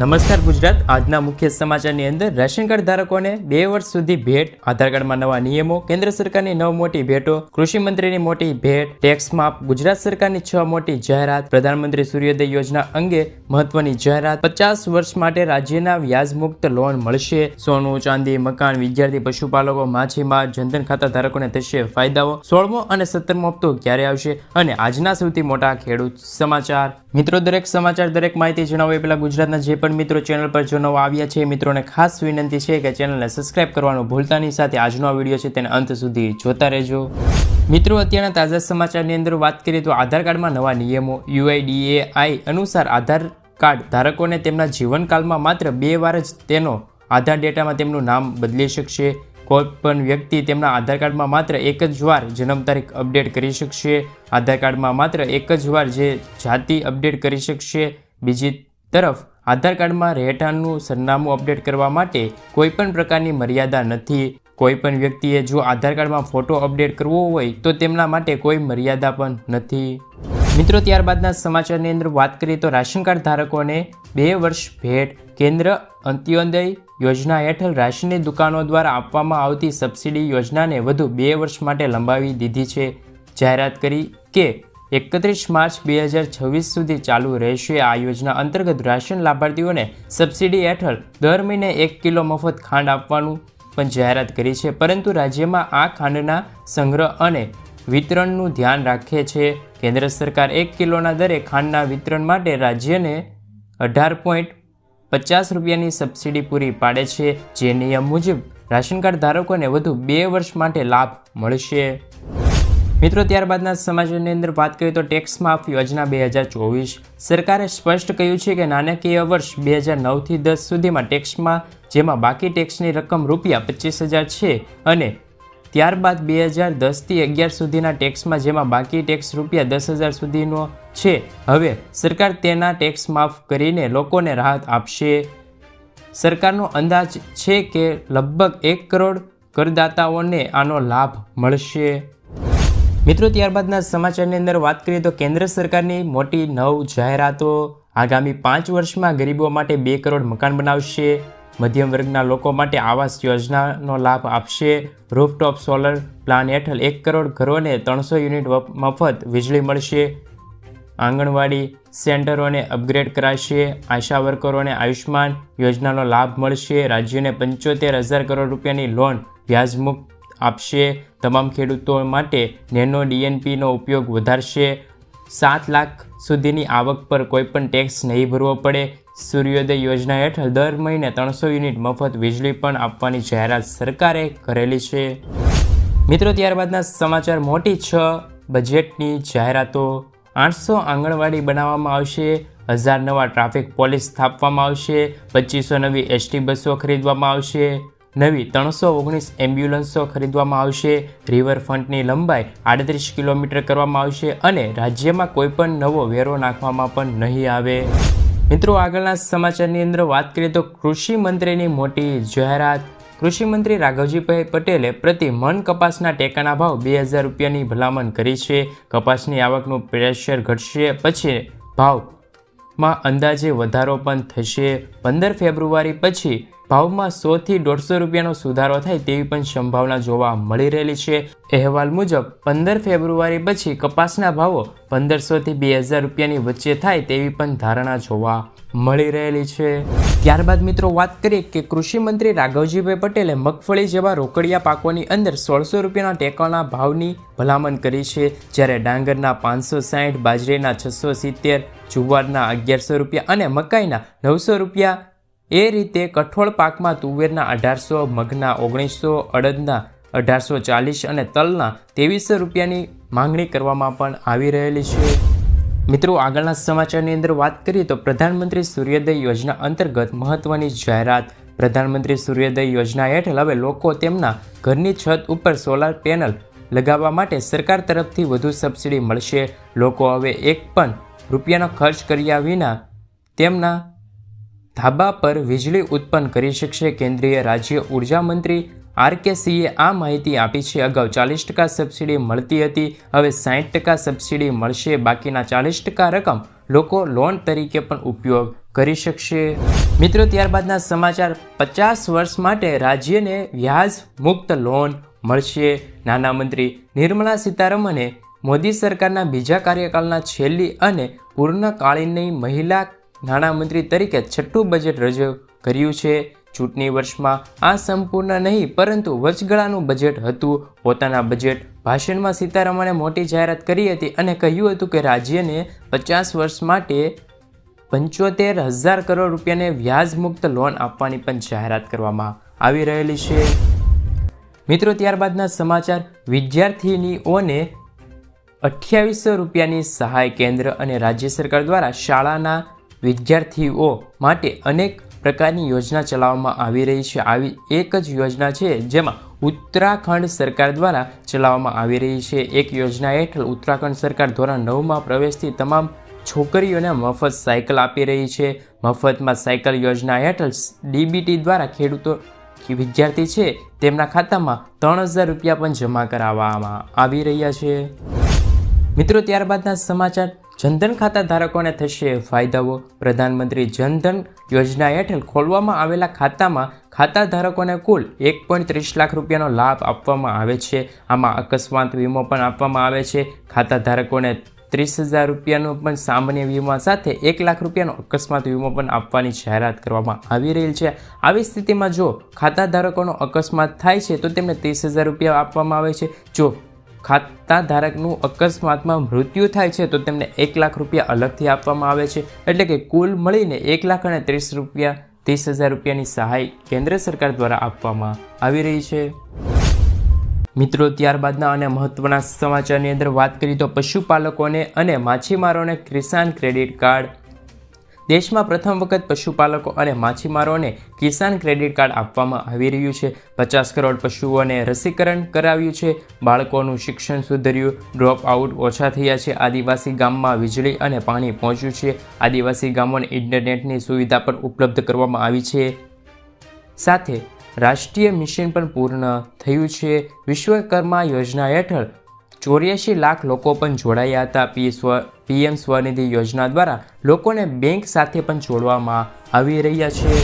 નમસ્કાર ગુજરાત. આજના મુખ્ય સમાચારની અંદર રેશન કાર્ડ ધારકોને બે વર્ષ સુધી ભેટ. આધાર કાર્ડમાં નવા નિયમો. કેન્દ્ર સરકારની નવ મોટી ભેટો. કૃષિ મંત્રીની મોટી ભેટ. ટેક્સ માફ. ગુજરાત સરકારની છ મોટી જાહેરાત. પ્રધાનમંત્રી સૂર્યોદય યોજના અંગે મહત્વની જાહેરાત. પચાસ વર્ષ માટે રાજ્યના વ્યાજમુક્ત લોન મળશે. સોનું, ચાંદી, મકાન, વિદ્યાર્થી, પશુપાલકો માછીમાર જનધન ખાતા ધારકોને થશે ફાયદાઓ. સોળમો અને સત્તરમો હપ્તો ક્યારે આવશે? અને આજના સૌથી મોટા ખેડૂત સમાચાર. મિત્રો, દરેક સમાચાર, દરેક માહિતી જણાવો. એ પહેલાં ગુજરાતના જે પણ મિત્રો ચેનલ પર જો આવ્યા છે મિત્રોને ખાસ વિનંતી છે કે ચેનલને સબસ્ક્રાઇબ કરવાનું ભૂલતાની સાથે આજનો આ વીડિયો છે, તેને અંત સુધી જોતા રહેજો. મિત્રો, અત્યારના તાજા સમાચારની અંદર વાત કરીએ તો આધાર કાર્ડમાં નવા નિયમો. યુઆઈડીએઆઈ અનુસાર આધાર કાર્ડ ધારકોને તેમના જીવનકાળમાં માત્ર બે વાર જ તેનો આધાર ડેટામાં તેમનું નામ બદલી શકશે. કોઈ પણ વ્યક્તિ તેમના આધાર કાર્ડમાં માત્ર એક જ વાર જન્મ તારીખ અપડેટ કરી શકશે. આધાર કાર્ડમાં માત્ર એક જ વાર જે જાતિ અપડેટ કરી શકશે. બીજી તરફ, આધાર કાર્ડમાં રહેઠાણનું સરનામું અપડેટ કરવા માટે કોઈપણ પ્રકારની મર્યાદા નથી. કોઈપણ વ્યક્તિએ જો આધાર કાર્ડમાં ફોટો અપડેટ કરવો હોય, તો તેમના માટે કોઈ મર્યાદા પણ નથી. મિત્રો, ત્યારબાદના સમાચારની અંદર વાત કરીએ તો રાશન કાર્ડ ધારકોને બે વર્ષ ભેટ, કેન્દ્ર અંત્યોદય યોજના હેઠળ રાશનની દુકાનો દ્વારા આપવામાં આવતી સબસિડી યોજનાને વધુ બે વર્ષ માટે લંબાવી દીધી છે. જાહેરાત કરી કે એકત્રીસ માર્ચ બે હજાર છવ્વીસ સુધી ચાલુ રહેશે. આ યોજના અંતર્ગત રાશન લાભાર્થીઓને સબસિડી હેઠળ દર મહિને એક કિલો મફત ખાંડ આપવાનું પણ જાહેરાત કરી છે. પરંતુ રાજ્યમાં આ ખાંડના સંગ્રહ અને વિતરણનું ધ્યાન રાખે છે. કેન્દ્ર સરકાર એક કિલોના દરે ખાંડના વિતરણ માટે રાજ્યને અઢાર પોઈન્ટ પચાસ રૂપિયાની સબસિડી પૂરી પાડે છે, જે નિયમ મુજબ રાશન કાર્ડ ધારકોને વધુ બે વર્ષ માટે લાભ મળશે. મિત્રો, ત્યારબાદના સમાચારની અંદર વાત કરીએ તો ટેક્સ માફ યોજના બે હજાર ચોવીસ. સરકારે સ્પષ્ટ કહ્યું છે કે નાણાકીય વર્ષ બે હજાર નવથી દસ સુધીમાં ટેક્સમાં, જેમાં બાકી ટેક્સની રકમ રૂપિયા પચીસ હજાર છે અને ત્યારબાદ બે હજાર દસથી અગિયાર સુધીના ટેક્સમાં, જેમાં બાકી ટેક્સ રૂપિયા દસ હજાર સુધીનો છે. હવે સરકાર તેના ટેક્સ માફ કરીને લોકોને રાહત આપશે. સરકારનો અંદાજ છે કે લગભગ એક કરોડ કરદાતાઓને આનો લાભ મળશે. મિત્રો, ત્યારબાદના સમાચારની અંદર વાત કરીએ તો કેન્દ્ર સરકારની મોટી નવ જાહેરાતો આગામી પાંચ વર્ષમાં ગરીબો માટે બે કરોડ મકાન બનાવશે. મધ્યમ વર્ગના લોકો માટે આવાસ યોજનાનો લાભ આપશે. રૂફટોપ સોલર પ્લાન હેઠળ એક કરોડ ઘરોને ત્રણસો યુનિટ મફત વીજળી મળશે. આંગણવાડી સેન્ટરોને અપગ્રેડ કરાશે. આશા વર્કરોને આયુષ્માન યોજનાનો લાભ મળશે. રાજ્યને પંચોતેર હજાર કરોડ રૂપિયાની લોન વ્યાજમુક્ત આપશે. તમામ ખેડૂતો માટે નેનો ડીએનપીનો ઉપયોગ વધારશે. સાત લાખ સુધીની આવક પર કોઈપણ ટેક્સ નહીં ભરવો પડે. સૂર્યોદય યોજના હેઠળ દર મહિને ત્રણસો યુનિટ મફત વીજળી પણ આપવાની જાહેરાત સરકારે કરેલી છે. મિત્રો, ત્યારબાદના સમાચાર મોટી છ બજેટની જાહેરાતો. આઠસો આંગણવાડી બનાવવામાં આવશે, હજાર નવા ટ્રાફિક પોલીસ સ્થાપવામાં આવશે, પચીસો નવી એસટી બસો ખરીદવામાં આવશે, નવી ત્રણસો ઓગણીસ એમ્બ્યુલન્સો ખરીદવામાં આવશે, રિવરફ્રન્ટની લંબાઈ આડત્રીસ કિલોમીટર કરવામાં આવશે અને રાજ્યમાં કોઈ પણ નવો વેરો નાખવામાં પણ નહીં આવે. મિત્રો, આગળના સમાચારની અંદર વાત કરીએ તો કૃષિ મંત્રીની મોટી જાહેરાત. કૃષિ મંત્રી રાઘવજીભાઈ પટેલે પ્રતિ મન કપાસના ટેકાના ભાવ બે હજાર રૂપિયાની ભલામણ કરી છે. કપાસની આવકનું પ્રેશર ઘટશે પછી ભાવમાં અંદાજે વધારો પણ થશે. પંદર ફેબ્રુઆરી પછી ભાવમાં સોથી દોઢસો રૂપિયાનો સુધારો થાય તેવી પણ સંભાવના જોવા મળી રહેલી છે. અહેવાલ મુજબ, પંદર ફેબ્રુઆરી પછી કપાસના ભાવો પંદરસોથી બે હજાર રૂપિયાની વચ્ચે થાય તેવી પણ ધારણા જોવા મળી રહેલી છે. ત્યારબાદ મિત્રો વાત કરીએ કે કૃષિ મંત્રી રાઘવજીભાઈ પટેલે મગફળી જેવા રોકડિયા પાકોની અંદર સોળસો રૂપિયાના ટેકાના ભાવની ભલામણ કરી છે. જ્યારે ડાંગરના પાંચસો સાઠ બાજરીના છસો સિત્તેર, જુવારના અગિયારસો રૂપિયા અને મકાઈના નવસો રૂપિયા એ રીતે કઠોળ પાકમાં તુવેરના અઢારસો, મગના ઓગણીસો, અડદના અઢારસો ચાલીસ અને તલના ત્રેવીસો રૂપિયાની માંગણી કરવામાં પણ આવી રહેલી છે. મિત્રો, આગળના સમાચારની અંદર વાત કરીએ તો પ્રધાનમંત્રી સૂર્યોદય યોજના અંતર્ગત મહત્વની જાહેરાત. પ્રધાનમંત્રી સૂર્યોદય યોજના હેઠળ હવે લોકો તેમના ઘરની છત ઉપર સોલાર પેનલ લગાવવા માટે સરકાર તરફથી વધુ સબસિડી મળશે. લોકો હવે એક પણ રૂપિયાનો ખર્ચ કર્યા વિના તેમના ધાબા પર વીજળી ઉત્પન્ન કરી શકશે. કેન્દ્રીય રાજ્ય ઊર્જા મંત્રી આર સિંહે આ માહિતી આપી છે. અગાઉ ચાલીસ ટકા સબસિડી મળતી હતી. હવે સાઠ ટકા સબસિડી મળશે. બાકીના ચાલીસ ટકા રકમ લોકો લોન તરીકે પણ ઉપયોગ કરી શકશે. મિત્રો, ત્યારબાદના સમાચાર. પચાસ વર્ષ માટે રાજ્યને વ્યાજ મુક્ત લોન મળશે. નાના મંત્રી નિર્મલા સીતારમણે મોદી સરકારના બીજા કાર્યકાળના છેલ્લી અને પૂર્ણકાળીનની મહિલા નાણામંત્રી તરીકે છઠ્ઠું બજેટ રજૂ કર્યું છે. ચૂંટણી વર્ષમાં આ સંપૂર્ણ નહીં, પરંતુ વચગાળાનું બજેટ હતું. પોતાના બજેટ ભાષણમાં સીતારમણે મોટી જાહેરાત કરી હતી અને કહ્યું હતું કે રાજ્યને પચાસ વર્ષ માટે પંચોતેર હજાર કરોડ રૂપિયાને વ્યાજમુક્ત લોન આપવાની પણ જાહેરાત કરવામાં આવી રહેલી છે. મિત્રો, ત્યારબાદના સમાચાર. વિદ્યાર્થીનીઓને અઠ્યાવીસો રૂપિયાની સહાય કેન્દ્ર અને રાજ્ય સરકાર દ્વારા શાળાના વિદ્યાર્થીઓ માટે અનેક પ્રકારની યોજના ચલાવવામાં આવી રહી છે. આવી એક જ યોજના છે જેમાં ઉત્તરાખંડ સરકાર દ્વારા ચલાવવામાં આવી રહી છે. એક યોજના હેઠળ ઉત્તરાખંડ સરકાર ધોરણ નવમાં પ્રવેશથી તમામ છોકરીઓને મફત સાયકલ આપી રહી છે. મફતમાં સાયકલ યોજના હેઠળ ડીબીટી દ્વારા ખેડૂતો વિદ્યાર્થી છે તેમના ખાતામાં ત્રણ હજાર રૂપિયા પણ જમા કરાવવામાં આવી રહ્યા છે. મિત્રો, ત્યારબાદના સમાચાર જનધન ખાતા ધારકોને થશે ફાયદાઓ. પ્રધાનમંત્રી જનધન યોજના હેઠળ ખોલવામાં આવેલા ખાતામાં ખાતા ધારકોને કુલ એક પોઈન્ટ ત્રીસ લાખ રૂપિયાનો લાભ આપવામાં આવે છે. આમાં અકસ્માત વીમો પણ આપવામાં આવે છે. ખાતા ધારકોને ત્રીસ હજાર રૂપિયાનો પણ સામાન્ય વીમા સાથે એક લાખ રૂપિયાનો અકસ્માત વીમો પણ આપવાની જાહેરાત કરવામાં આવી રહી છે. આવી સ્થિતિમાં જો ખાતા ધારકોનો અકસ્માત થાય છે, તો તેમને ત્રીસ હજાર રૂપિયા આપવામાં આવે છે. જો ખાતા ધારકનું અકસ્માતમાં મૃત્યુ થાય છે, તો તેમને એક લાખ રૂપિયા અલગથી આપવામાં આવે છે. એટલે કે કુલ મળીને એક લાખ અને ત્રીસ રૂપિયા, ત્રીસ હજાર રૂપિયાની સહાય કેન્દ્ર સરકાર દ્વારા આપવામાં આવી રહી છે. મિત્રો, ત્યારબાદના અને મહત્વના સમાચારની અંદર વાત કરીએ તો પશુપાલકોને અને માછીમારોને કિસાન ક્રેડિટ કાર્ડ દેશમાં પ્રથમ વખત પશુપાલકો અને માછીમારોને કિસાન ક્રેડિટ કાર્ડ આપવામાં આવી રહ્યું છે. પચાસ કરોડ પશુઓને રસીકરણ કરાવ્યું છે. બાળકોનું શિક્ષણ સુધર્યું. ડ્રોપ આઉટ ઓછા થયા છે. આદિવાસી ગામમાં વીજળી અને પાણી પહોંચ્યું છે. આદિવાસી ગામોને ઇન્ટરનેટની સુવિધા પણ ઉપલબ્ધ કરવામાં આવી છે. સાથે રાષ્ટ્રીય મિશન પણ પૂર્ણ થયું છે. વિશ્વકર્મા યોજના હેઠળ ચોર્યાસી લાખ લોકો પણ જોડાયા હતા. પી સ્વ પીએમ સ્વનિધિ યોજના દ્વારા લોકોને બેંક સાથે પણ જોડવામાં આવી રહ્યા છે.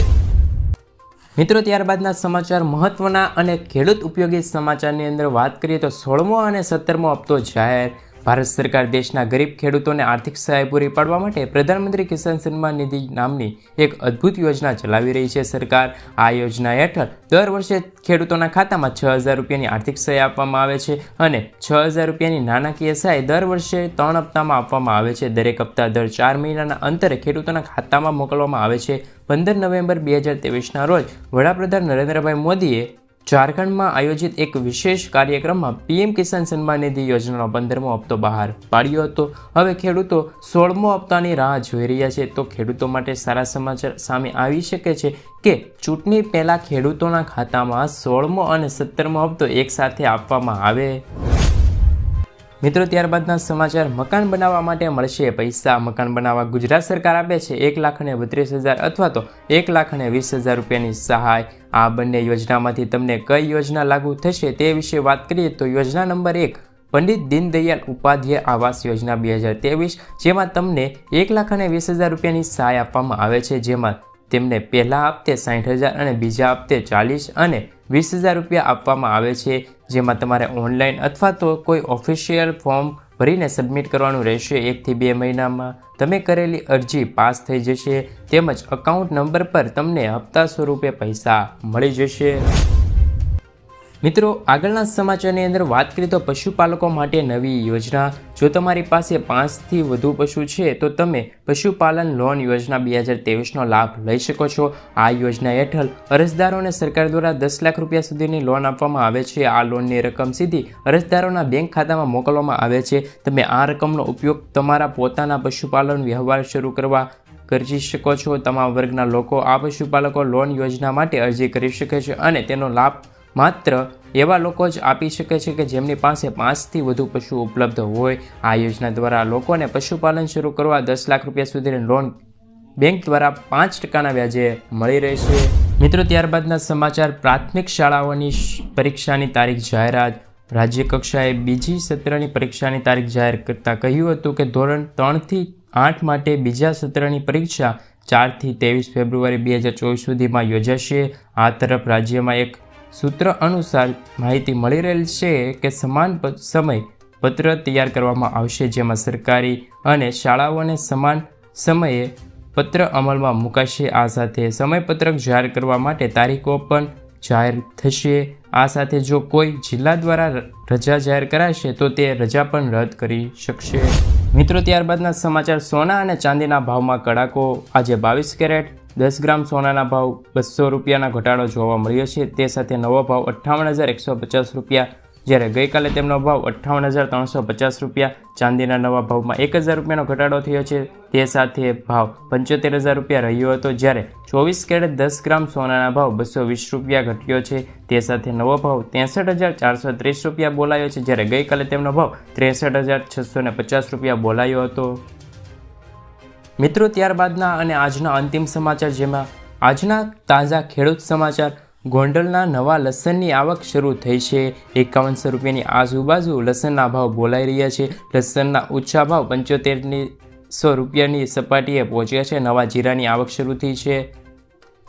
મિત્રો, ત્યારબાદના સમાચાર મહત્વના અને ખેડૂત ઉપયોગી સમાચારની અંદર વાત કરીએ તો સોળમો અને સત્તરમો હપ્તો જાહેર ભારત સરકાર દેશના ગરીબ ખેડૂતોને આર્થિક સહાય પૂરી પાડવા માટે પ્રધાનમંત્રી કિસાન સન્માન નિધિ નામની એક અદ્ભુત યોજના ચલાવી રહી છે સરકાર. આ યોજના હેઠળ દર વર્ષે ખેડૂતોના ખાતામાં છ હજાર રૂપિયાની આર્થિક સહાય આપવામાં આવે છે અને છ હજાર રૂપિયાની નાણાકીય સહાય દર વર્ષે ત્રણ હપ્તામાં આપવામાં આવે છે. દરેક હપ્તા દર ચાર મહિનાના અંતરે ખેડૂતોના ખાતામાં મોકલવામાં આવે છે. પંદર નવેમ્બર બે હજાર ત્રેવીસના રોજ વડાપ્રધાન નરેન્દ્રભાઈ મોદીએ ઝારખંડમાં આયોજિત એક વિશેષ કાર્યક્રમમાં પીએમ કિસાન સન્માન નિધિ યોજનાનો પંદરમો હપ્તો બહાર પાડ્યો હતો. હવે ખેડૂતો સોળમો હપ્તાની રાહ જોઈ રહ્યા છે. તો ખેડૂતો માટે સારા સમાચાર સામે આવી શકે છે કે ચૂંટણી પહેલાં ખેડૂતોના ખાતામાં સોળમો અને સત્તરમો હપ્તો એકસાથે આપવામાં આવે? મિત્રો, ત્યારબાદના સમાચાર મકાન બનાવવા માટે મળશે પૈસા. મકાન બનાવવા ગુજરાત સરકાર આપે છે એક લાખ અને બત્રીસ હજાર અથવા તો એક લાખ અને વીસ હજાર રૂપિયાની સહાય. આ બંને યોજનામાંથી તમને કઈ યોજના લાગુ થશે તે વિશે વાત કરીએ તો યોજના નંબર એક, પંડિત દીનદયાળ ઉપાધ્યાય આવાસ યોજના બે હજાર ત્રેવીસ, જેમાં તમને એક લાખ અને વીસ હજાર રૂપિયાની સહાય આપવામાં આવે છે, જેમાં તેમને પહેલા હપ્તે સાઠ હજાર અને બીજા હપ્તે ચાલીસ અને વીસ હજાર રૂપિયા આપવામાં આવે છે, જેમાં તમારે ઓનલાઈન અથવા તો કોઈ ઓફિશિયલ ફોર્મ ભરીને સબમિટ કરવાનું રહેશે. એકથી બે મહિનામાં તમે કરેલી અરજી પાસ થઈ જશે, તેમજ અકાઉન્ટ નંબર પર તમને હપ્તા સ્વરૂપે પૈસા મળી જશે. મિત્રો, આગળના સમાચારની અંદર વાત કરીએ તો પશુપાલકો માટે નવી યોજના. જો તમારી પાસે પાંચથી વધુ પશુ છે, તો તમે પશુપાલન લોન યોજના બે હજાર ત્રેવીસનો લાભ લઈ શકો છો. આ યોજના હેઠળ અરજદારોને સરકાર દ્વારા દસ લાખ રૂપિયા સુધીની લોન આપવામાં આવે છે. આ લોનની રકમ સીધી અરજદારોના બેંક ખાતામાં મોકલવામાં આવે છે. તમે આ રકમનો ઉપયોગ તમારા પોતાના પશુપાલન વ્યવહાર શરૂ કરવા કરી શકો છો. તમામ વર્ગના લોકો આ પશુપાલકો લોન યોજના માટે અરજી કરી શકે છે અને તેનો લાભ માત્ર એવા લોકો જ આપી શકે છે કે જેમની પાસે પાંચથી વધુ પશુ ઉપલબ્ધ હોય. આ યોજના દ્વારા લોકોને પશુપાલન શરૂ કરવા દસ લાખ રૂપિયા સુધીની લોન બેંક દ્વારા પાંચ ટકાના વ્યાજે મળી રહેશે. મિત્રો, ત્યારબાદના સમાચાર. પ્રાથમિક શાળાઓની પરીક્ષાની તારીખ જાહેરાત. રાજ્ય કક્ષાએ બીજી સત્રની પરીક્ષાની તારીખ જાહેર કરતાં કહ્યું હતું કે ધોરણ ત્રણથી આઠ માટે બીજા સત્રની પરીક્ષા ચારથી ત્રેવીસ ફેબ્રુઆરી બે હજાર ચોવીસ સુધીમાં યોજાશે. આ તરફ રાજ્યમાં એક સૂત્ર અનુસાર માહિતી મળી રહેલ છે કે સમાન સમય પત્ર તૈયાર કરવામાં આવશે જેમાં સરકારી અને શાળાઓને સમાન સમયે પત્ર અમલમાં મુકાશે. આ સાથે સમયપત્રક જાહેર કરવા માટે તારીખો પણ જાહેર થશે. આ સાથે જો કોઈ જિલ્લા દ્વારા રજા જાહેર કરાશે તો તે રજા પણ રદ કરી શકશે. મિત્રો, ત્યારબાદના સમાચાર સોના અને ચાંદીના ભાવમાં કડાકો. આજે બાવીસ કેરેટ દસ ગ્રામ સોનાના ભાવ બસો રૂપિયાના ઘટાડો જોવા મળ્યો છે. તે સાથે નવો ભાવ અઠ્ઠાવન હજાર એકસો પચાસ રૂપિયા. જ્યારે ગઈકાલે તેમનો ભાવ અઠ્ઠાવન હજાર ત્રણસો પચાસ રૂપિયા. ચાંદીના નવા ભાવમાં એક હજાર રૂપિયાનો ઘટાડો થયો છે. તે સાથે ભાવ પંચોતેર હજાર રૂપિયા રહ્યો હતો. જ્યારે ચોવીસ કેરેટ દસ ગ્રામ સોનાના ભાવ બસો વીસ રૂપિયા ઘટ્યો છે. તે સાથે નવો ભાવ ત્રેસઠ હજાર ચારસો ત્રીસ રૂપિયા બોલાયો છે. જ્યારે ગઈકાલે તેમનો ભાવ ત્રેસઠ હજાર છસો પચાસ રૂપિયા બોલાયો હતો. મિત્રો, ત્યારબાદના અને આજના અંતિમ સમાચાર જેમાં આજના તાજા ખેડૂત સમાચાર. ગોંડલના નવા લસણની આવક શરૂ થઈ છે. એકાવનસો રૂપિયાની આજુબાજુ લસણના ભાવ બોલાઈ રહ્યા છે. લસણના ઊંચા ભાવ પંચોતેરની સો રૂપિયાની સપાટીએ પહોંચ્યા છે. નવા જીરાની આવક શરૂ થઈ છે.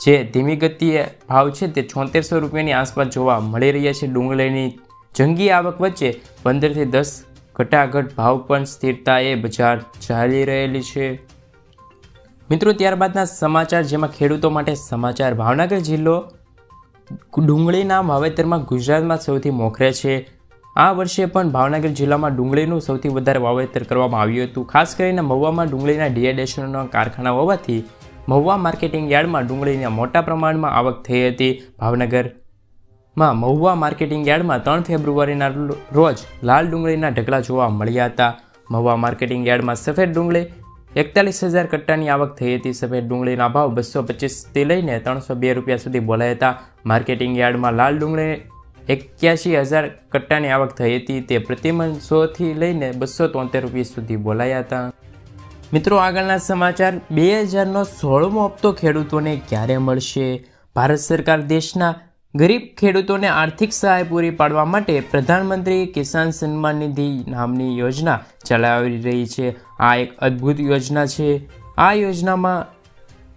જે ધીમી ગતિએ ભાવ છે તે છોતેરસો રૂપિયાની આસપાસ જોવા મળી રહ્યા છે. ડુંગળીની જંગી આવક વચ્ચે પંદરથી દસ ઘટાઘટ ભાવ પણ સ્થિરતાએ બજાર ચાલી રહેલી છે. મિત્રો, ત્યારબાદના સમાચાર જેમાં ખેડૂતો માટે સમાચાર. ભાવનગર જિલ્લો ડુંગળીના વાવેતરમાં ગુજરાતમાં સૌથી મોખરે છે. આ વર્ષે પણ ભાવનગર જિલ્લામાં ડુંગળીનું સૌથી વધારે વાવેતર કરવામાં આવ્યું હતું. ખાસ કરીને મહુવામાં ડુંગળીના ડિહાઇડ્રેશનનો કારખાના હોવાથી મહુવા માર્કેટિંગ યાર્ડમાં ડુંગળીના મોટા પ્રમાણમાં આવક થઈ હતી. ભાવનગરમાં મહુવા માર્કેટિંગ યાર્ડમાં ત્રણ ફેબ્રુઆરીના રોજ લાલ ડુંગળીના ઢગલા જોવા મળ્યા હતા. મહુવા માર્કેટિંગ યાર્ડમાં સફેદ ડુંગળી એકતાલીસ હજાર કટ્ટાની આવક થઈ હતી. સફેદ ડુંગળીના ભાવ બસો પચીસથી લઈને ત્રણસો બે રૂપિયા સુધી બોલાયા હતા. માર્કેટિંગ યાર્ડમાં લાલ ડુંગળી એક્યાસી હજાર કટ્ટાની આવક થઈ હતી. તે પ્રતિમન સોથી લઈને બસો તોતેર રૂપિયા સુધી બોલાયા હતા. મિત્રો, આગળના સમાચાર. બે હજારનો સોળમો હપ્તો ખેડૂતોને ક્યારે મળશે? ભારત સરકાર દેશના ગરીબ ખેડૂતોને આર્થિક સહાય પૂરી પાડવા માટે પ્રધાનમંત્રી કિસાન સન્માન નિધિ નામની યોજના ચલાવી રહી છે. આ એક અદ્ભુત યોજના છે. આ યોજનામાં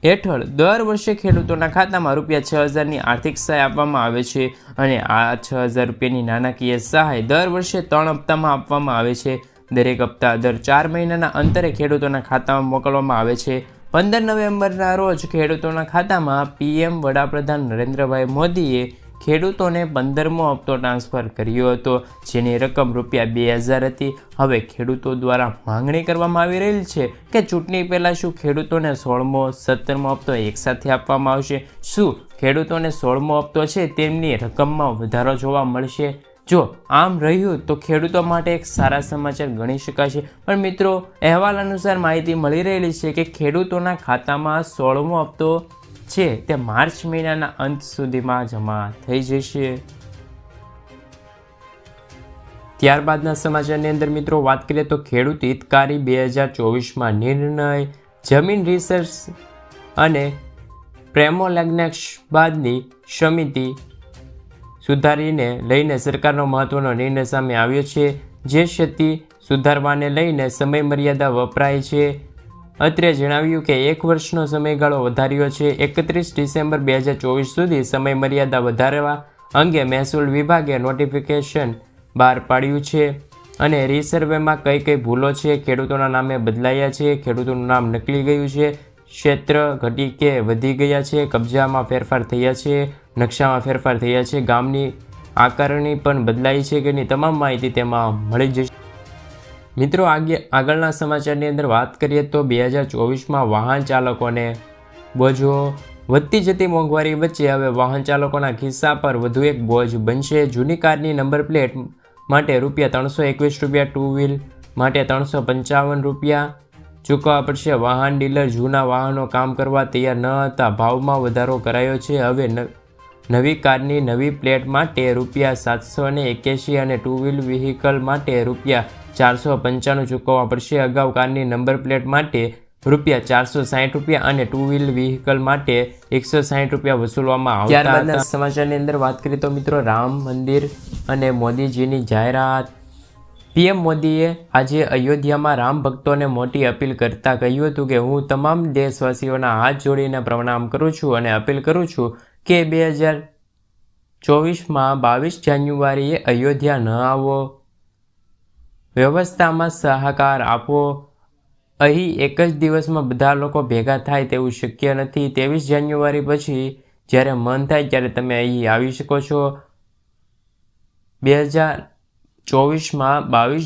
હેઠળ દર વર્ષે ખેડૂતોના ખાતામાં રૂપિયા છ હજારની આર્થિક સહાય આપવામાં આવે છે અને આ છ હજાર રૂપિયાની નાણાકીય સહાય દર વર્ષે ત્રણ હપ્તામાં આપવામાં આવે છે. દરેક હપ્તા દર ચાર મહિનાના અંતરે ખેડૂતોના ખાતામાં મોકલવામાં આવે છે. પંદર નવેમ્બરના રોજ ખેડૂતોના ખાતામાં પીએમ વડાપ્રધાન નરેન્દ્રભાઈ મોદીએ ખેડૂતોને પંદરમો હપ્તો ટ્રાન્સફર કર્યો હતો, જેની રકમ રૂપિયા બે હજાર હતી. હવે ખેડૂતો દ્વારા માંગણી કરવામાં આવી રહેલ છે કે ચૂંટણી પહેલાં શું ખેડૂતોને સોળમો, સત્તરમો હપ્તો એકસાથે આપવામાં આવશે? શું ખેડૂતોને સોળમો હપ્તો છે તેમની રકમમાં વધારો જોવા મળશે? જો આમ રહ્યું તો ખેડૂતો માટે એક સારા સમાચાર ગણી શકાશે. પણ મિત્રો, અહેવાલ અનુસાર માહિતી મળી રહેલી છે કે ખેડૂતોના ખાતામાં સોળમો હપ્તો છે તે માર્ચ મહિનાના અંત સુધીમાં જમા થઈ જશે. ત્યારબાદના સમાચારની અંદર મિત્રો, વાત કરીએ તો ખેડૂત હિતકારી બે હજાર ચોવીસમાં નિર્ણય, જમીન રિસર્ચ અને પ્રેમોલેગ્નેક્સ બાદની સમિતિ સુધારીને લઈને સરકારનો મહત્વનો નિર્ણય સામે આવ્યો છે. જે ક્ષતિ સુધારવાને લઈને સમય મર્યાદા વપરાય છે. અત્રે જણાવ્યું કે એક વર્ષનો સમયગાળો વધાર્યો છે. એકત્રીસ ડિસેમ્બર બે હજાર ચોવીસ સુધી સમય મર્યાદા વધારવા અંગે મહેસૂલ વિભાગે નોટિફિકેશન બહાર પાડ્યું છે. અને રિસર્વેમાં કઈ કઈ ભૂલો છે? ખેડૂતોના નામે બદલાયા છે. ખેડૂતોનું નામ નકલી ગયું છે. ક્ષેત્ર ઘટી કે વધી ગયા છે, કબજામાં ફેરફાર થયા છે, નકશામાં ફેરફાર થયા છે, ગામની આકારણી પણ બદલાઈ છે કે નહીં, તમામ માહિતી તેમાં મળી જશે. મિત્રો, આગે આગળના સમાચારની અંદર વાત કરીએ તો બે હજાર ચોવીસમાં વાહન ચાલકોને બોજો વધતી જતી મોંઘવારી વચ્ચે હવે વાહન ચાલકોના ખિસ્સા પર વધુ એક બોજ બનશે. જૂની કારની નંબર પ્લેટ માટે રૂપિયા ત્રણસો એકવીસ રૂપિયા, ટુ વ્હીલ માટે ત્રણસો પંચાવન રૂપિયા ચૂકવવા પડશે. વાહન ડીલર જૂના વાહનો કામ કરવા તૈયાર ન હતા. ભાવમાં વધારો કરાયો છે. હવે નવી કારની નવી પ્લેટ માટે રૂપિયા સાતસો ને એક્યાસી અને ટુ વ્હીલ વ્હીકલ માટે રૂપિયા ચારસો પંચાણું ચૂકવવા પડશે. અગાઉ કારની નંબર પ્લેટ માટે રૂપિયા ચારસો સાહીઠ રૂપિયા અને ટુ વ્હીલ વ્હીકલ માટે એકસો સાહીઠ રૂપિયા વસૂલવામાં આવતા સમાચારની અંદર વાત કરીએ તો મિત્રો રામ મંદિર અને મોદીજીની જાહેરાત પીએમ મોદીએ આજે અયોધ્યામાં રામ ભક્તોને મોટી અપીલ કરતા કહ્યું હતું કે હું તમામ દેશવાસીઓના હાથ જોડીને પ્રણામ કરું છું અને અપીલ કરું છું કે બે હજાર ચોવીસમાં બાવીસ જાન્યુઆરીએ અયોધ્યા ન આવો. વ્યવસ્થામાં સહકાર આપો. અહીં એક જ દિવસમાં બધા લોકો ભેગા થાય તેવું શક્ય નથી. ત્રેવીસ જાન્યુઆરી પછી જ્યારે મન થાય ત્યારે તમે અહીં આવી શકો છો. બે હજાર ચોવીસમાં બાવીસ